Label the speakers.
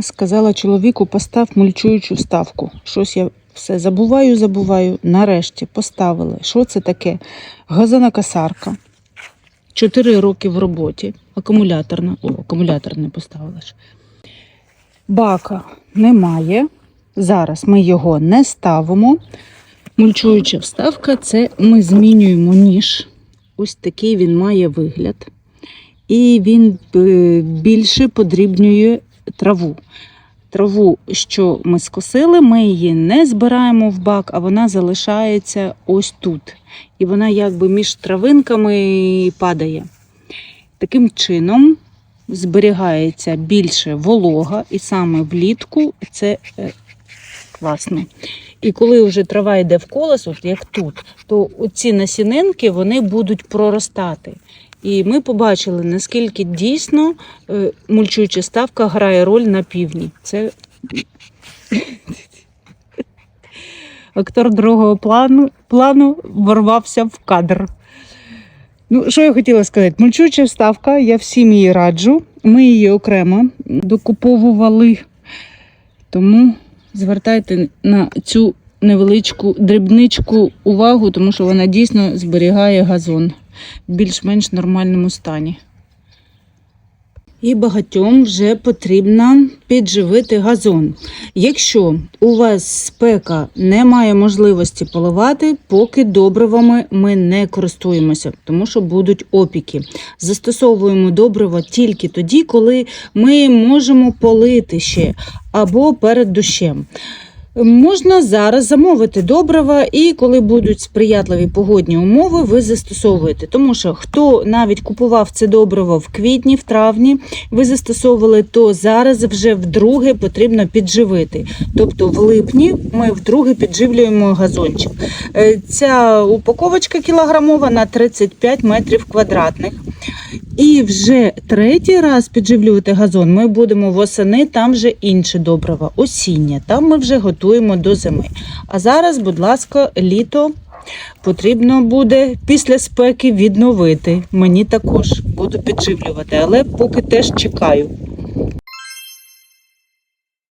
Speaker 1: Сказала чоловіку, постав мульчуючу вставку. Щось я все забуваю, забуваю. Нарешті поставили. Що це таке? Газонокосарка. Чотири роки в роботі. Акумуляторна. О, акумулятор не поставила ж. Бака немає. Зараз ми його не ставимо. Мульчуюча вставка це ми змінюємо ніж. Ось такий він має вигляд. І він е, більше подрібнює траву. Траву, що ми скосили, ми її не збираємо в бак, а вона залишається ось тут. І вона якби між травинками падає. Таким чином зберігається більше волога, і саме влітку це е, класно. І коли вже трава йде в колес, от як тут, то ці насінинки вони будуть проростати. І ми побачили, наскільки дійсно е, мульчуюча ставка грає роль на півдні. Це актор другого плану, плану ворвався в кадр. Ну, що я хотіла сказати? Мульчуюча вставка, я всім її раджу. Ми її окремо докуповували. Тому звертайте на цю невеличку дрібничку увагу, тому що вона дійсно зберігає газон більш-менш нормальному стані. І багатьом вже потрібно підживити газон. Якщо у вас спека немає можливості поливати, поки добривами ми не користуємося, тому що будуть опіки. Застосовуємо добрива тільки тоді, коли ми можемо полити ще або перед дощем. Можна зараз замовити добрива, і коли будуть сприятливі погодні умови, ви застосовуєте. Тому що хто навіть купував це добриво в квітні, в травні, ви застосовували, то зараз вже вдруге потрібно підживити. Тобто в липні ми вдруге підживлюємо газончик. Е, Ця упаковочка кілограмова на 35 метрів квадратних. І вже третій раз підживлювати газон ми будемо восени, там вже інше добрива, осіння. Там ми вже готуємо до зими. А зараз, будь ласка, літо потрібно буде після спеки відновити. Мені також буду підживлювати, але поки теж чекаю.